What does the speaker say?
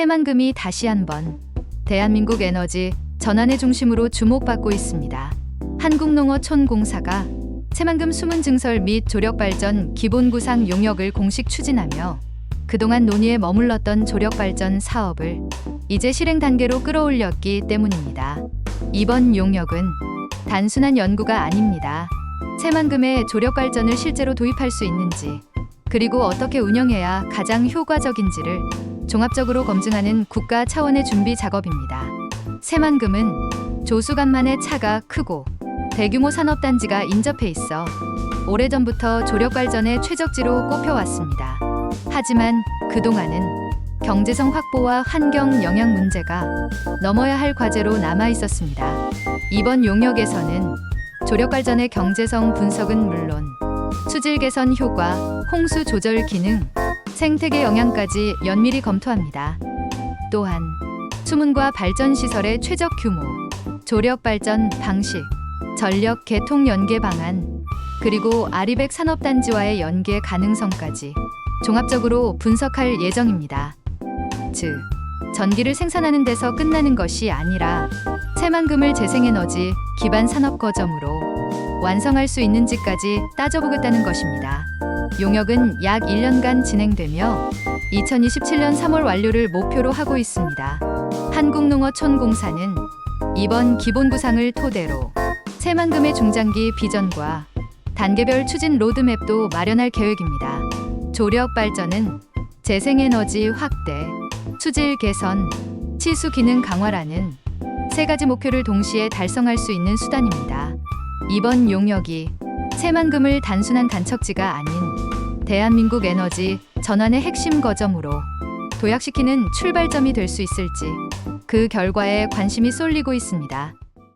새만금이 다시 한번 대한민국 에너지 전환의 중심으로 주목받고 있습니다. 한국농어촌공사가 새만금 수문 증설 및 조력 발전 기본 구상 용역을 공식 추진하며 그동안 논의에 머물렀던 조력 발전 사업을 이제 실행 단계로 끌어올렸기 때문입니다. 이번 용역은 단순한 연구가 아닙니다. 새만금의 조력 발전을 실제로 도입할 수 있는지 그리고 어떻게 운영해야 가장 효과적인지를 종합적으로 검증하는 국가 차원의 준비 작업입니다. 새만금은 조수간만의 차가 크고 대규모 산업단지가 인접해 있어 오래전부터 조력 발전의 최적지로 꼽혀왔습니다. 하지만 그동안은 경제성 확보와 환경 영향 문제가 넘어야 할 과제로 남아 있었습니다. 이번 용역에서는 조력 발전의 경제성 분석은 물론 수질 개선 효과, 홍수 조절 기능, 생태계 영향까지 연밀히 검토합니다. 또한 수문과 발전 시설의 최적 규모, 조력 발전 방식, 전력 개통 연계 방안, 그리고 아리백 산업단지와의 연계 가능성까지 종합적으로 분석할 예정입니다. 즉, 전기를 생산하는 데서 끝나는 것이 아니라 새만금을 재생에너지 기반 산업 거점으로 완성할 수 있는지까지 따져보겠다는 것입니다. 용역은 약 1년간 진행되며 2027년 3월 완료를 목표로 하고 있습니다. 한국농어촌공사는 이번 기본 구상을 토대로 새만금의 중장기 비전과 단계별 추진 로드맵도 마련할 계획입니다. 조력 발전은 재생에너지 확대, 수질 개선, 치수 기능 강화라는 세 가지 목표를 동시에 달성할 수 있는 수단입니다. 이번 용역이 새만금을 단순한 단척지가 아닌 대한민국 에너지 전환의 핵심 거점으로 도약시키는 출발점이 될 수 있을지 그 결과에 관심이 쏠리고 있습니다.